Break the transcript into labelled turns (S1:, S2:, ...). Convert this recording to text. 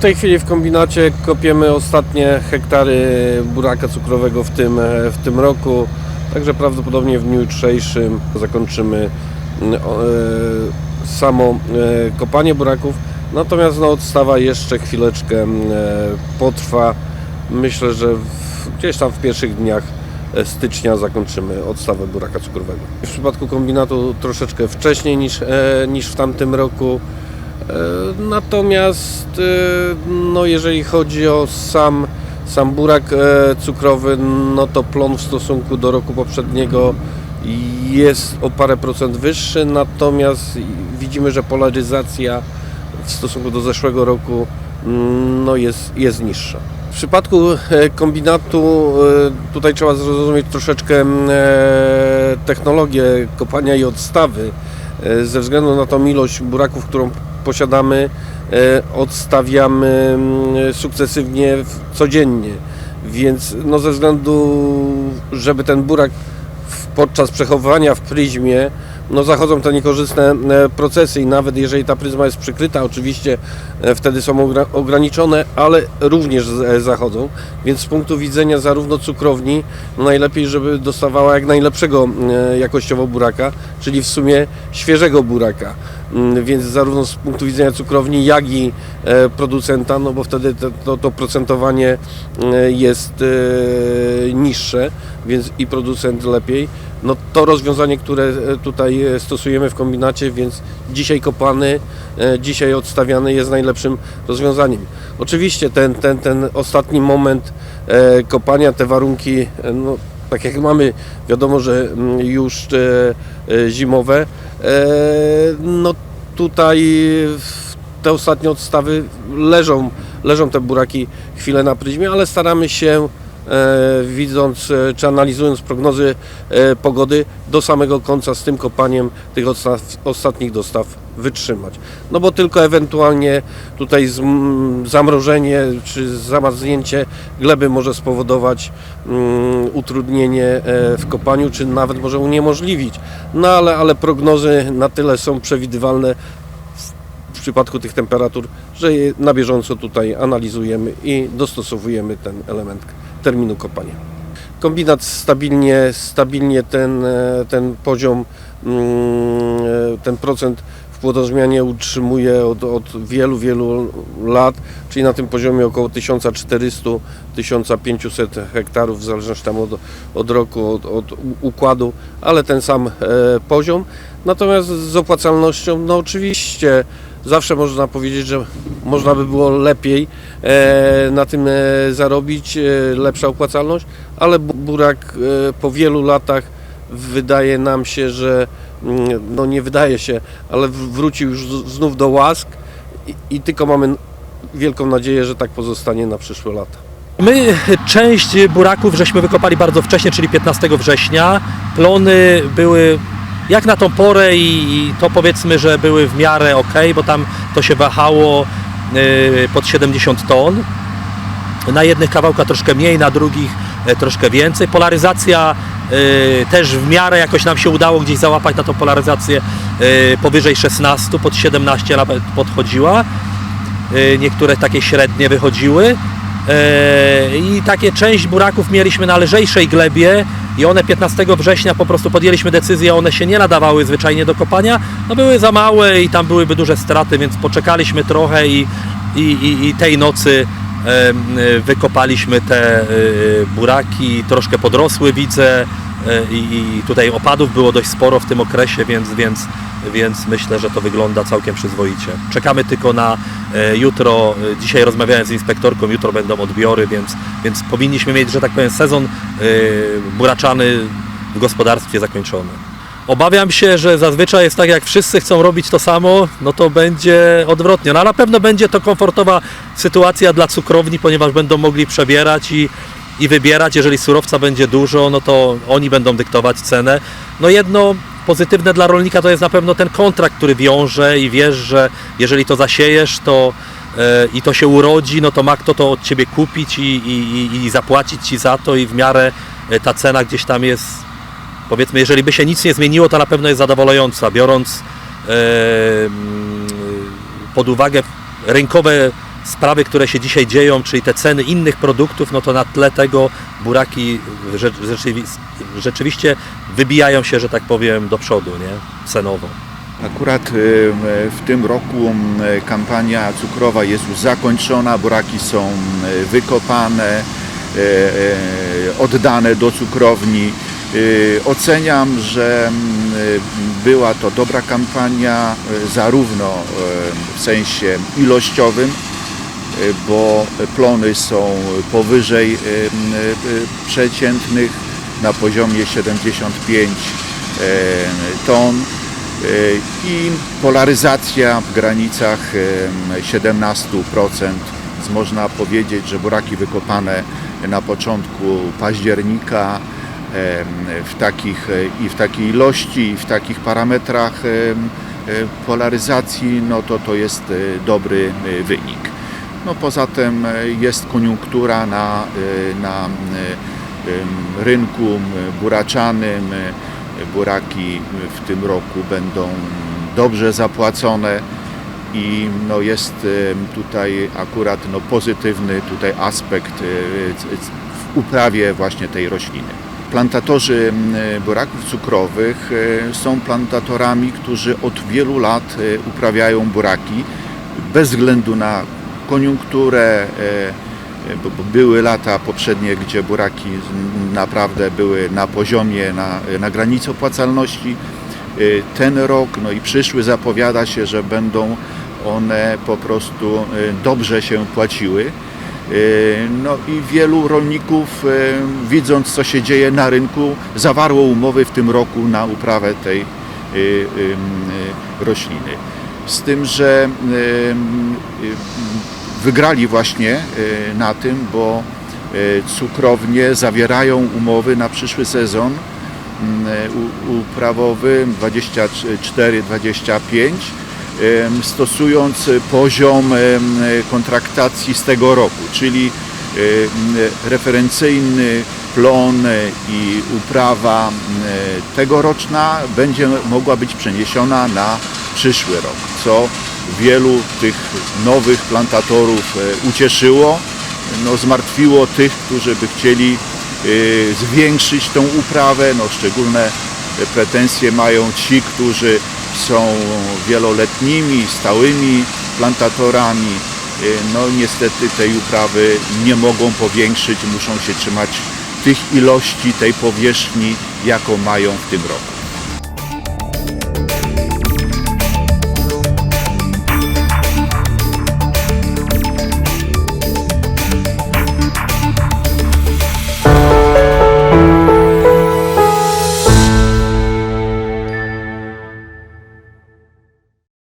S1: tej chwili w kombinacie kopiemy ostatnie hektary buraka cukrowego w tym, w tym roku. Także prawdopodobnie w dniu jutrzejszym zakończymy mm, e, samo e, kopanie buraków. Natomiast no, odstawa jeszcze chwileczkę mm, e, potrwa. Myślę, że w, gdzieś tam w pierwszych dniach e, stycznia zakończymy odstawę buraka cukrowego. W przypadku kombinatu troszeczkę wcześniej niż, e, niż w tamtym roku. E, Natomiast e, no, jeżeli chodzi o sam, sam burak e, cukrowy, no to plon w stosunku do roku poprzedniego jest o parę procent wyższy, natomiast widzimy, że polaryzacja w stosunku do zeszłego roku mm, no, jest, jest niższa. W przypadku kombinatu tutaj trzeba zrozumieć troszeczkę mm, technologię kopania i odstawy. Ze względu na tą ilość buraków, którą posiadamy, e, odstawiamy mm, sukcesywnie codziennie. Więc no ze względu, żeby ten burak podczas przechowywania w pryzmie no zachodzą te niekorzystne e, procesy i nawet jeżeli ta pryzma jest przykryta, oczywiście e, wtedy są ogra- ograniczone, ale również e, zachodzą, więc z punktu widzenia zarówno cukrowni, no najlepiej, żeby dostawała jak najlepszego jakościowo buraka, czyli w sumie świeżego buraka. Mm, Więc zarówno z punktu widzenia cukrowni, jak i producenta, no bo wtedy to, to, to procentowanie jest niższe, więc i producent lepiej. No to rozwiązanie, które e, tutaj e, stosujemy w kombinacie, więc dzisiaj kopany, e, dzisiaj odstawiany jest najlepszym rozwiązaniem. Oczywiście ten, ten, ten ostatni moment kopania, te warunki, no, tak jak mamy, wiadomo, że mm, już zimowe, no tutaj te ostatnie odstawy leżą, leżą te buraki chwilę na pryzmie, ale staramy się widząc e, czy analizując prognozy e, pogody do samego końca z tym kopaniem tych ostatnich dostaw wytrzymać. No bo tylko ewentualnie tutaj zamrożenie czy zamarznięcie gleby może spowodować mm, utrudnienie e, w kopaniu, czy nawet może uniemożliwić. No ale, ale prognozy na tyle są przewidywalne w przypadku tych temperatur, że na bieżąco tutaj analizujemy i dostosowujemy ten element terminu kopania. Kombinat stabilnie, stabilnie ten, e, ten poziom, mm, e, ten procent w płodozmianie utrzymuje od, od wielu, wielu lat, czyli na tym poziomie około 1400-1500 hektarów, w zależności tam od, od roku, od, od układu, ale ten sam e, poziom. Natomiast z opłacalnością, no oczywiście zawsze można powiedzieć, że można by było lepiej e, na tym e, zarobić, e, lepsza opłacalność, ale bu- burak po wielu latach wydaje nam się, że mm, no nie wydaje się, ale wrócił już znów do łask i, i tylko mamy wielką nadzieję, że tak pozostanie na przyszłe lata.
S2: My część buraków żeśmy wykopali bardzo wcześnie, czyli 15 września. Plony były jak na tą porę i, i to powiedzmy, że były w miarę ok, bo tam to się wahało y, pod 70 ton. Na jednych kawałkach troszkę mniej, na drugich e, troszkę więcej. Polaryzacja y, też w miarę jakoś nam się udało gdzieś załapać na tą polaryzację y, powyżej 16, pod 17 nawet podchodziła. Niektóre takie średnie wychodziły. E, I takie część buraków mieliśmy na lżejszej glebie i one 15 września po prostu podjęliśmy decyzję, one się nie nadawały zwyczajnie do kopania, no były za małe i tam byłyby duże straty, więc poczekaliśmy trochę i, i, i, i tej nocy y, wykopaliśmy te y, buraki, troszkę podrosły widzę e, i tutaj opadów było dość sporo w tym okresie, więc, więc, więc myślę, że to wygląda całkiem przyzwoicie. Czekamy tylko na e, jutro, e, dzisiaj rozmawiałem z inspektorką, jutro będą odbiory, więc, więc powinniśmy mieć, że tak powiem, sezon e, buraczany w gospodarstwie zakończony. Obawiam się, że zazwyczaj jest tak, jak wszyscy chcą robić to samo, no to będzie odwrotnie. No, na pewno będzie to komfortowa sytuacja dla cukrowni, ponieważ będą mogli przebierać i, i wybierać. Jeżeli surowca będzie dużo, no to oni będą dyktować cenę. No jedno pozytywne dla rolnika to jest na pewno ten kontrakt, który wiąże i wiesz, że jeżeli to zasiejesz, to e, i to się urodzi, no to ma kto to od Ciebie kupić i, i, i- zapłacić Ci za to i w miarę e, ta cena gdzieś tam jest powiedzmy, jeżeli by się nic nie zmieniło, to na pewno jest zadowalająca, biorąc e, pod uwagę rynkowe sprawy, które się dzisiaj dzieją, czyli te ceny innych produktów, no to na tle tego buraki rze- rzeczywi- rzeczywiście wybijają się, że tak powiem, do przodu, nie? Cenowo.
S3: Akurat e, w tym roku m, kampania cukrowa jest już zakończona, buraki są wykopane, oddane do cukrowni. Oceniam, że była to dobra kampania zarówno w sensie ilościowym, bo plony są powyżej m, e, przeciętnych na poziomie 75 e, ton i polaryzacja w granicach em, 17%. Więc Można powiedzieć, że buraki wykopane na początku października w takich, i w takiej ilości, i w takich parametrach polaryzacji, no to to jest dobry wynik. No poza tym e, jest koniunktura na, e, na e, rynku buraczanym. Buraki w tym roku będą dobrze zapłacone i no jest tutaj akurat no pozytywny tutaj aspekt w uprawie właśnie tej rośliny. Plantatorzy buraków cukrowych są plantatorami, którzy od wielu lat uprawiają buraki bez względu na koniunkturę, e, bo były lata poprzednie, gdzie buraki naprawdę były na poziomie, na, na granicy opłacalności. E, Ten rok, no i przyszły zapowiada się, że będą one po prostu e, dobrze się płaciły. E, No i wielu rolników, e, widząc co się dzieje na rynku, zawarło umowy w tym roku na uprawę tej e, e, rośliny. Z tym, że e, wygrali właśnie e, na tym, bo e, cukrownie zawierają umowy na przyszły sezon m, u- uprawowy 24-25 em, stosując poziom kontraktacji z tego roku, czyli referencyjny plon i uprawa tegoroczna będzie mogła być przeniesiona na przyszły rok, co wielu tych nowych plantatorów e, ucieszyło, no, zmartwiło tych, którzy by chcieli e, zwiększyć tą uprawę. No, szczególne e, pretensje mają ci, którzy są wieloletnimi, stałymi plantatorami. No niestety tej uprawy nie mogą powiększyć, muszą się trzymać tych ilości, tej powierzchni, jaką mają w tym roku.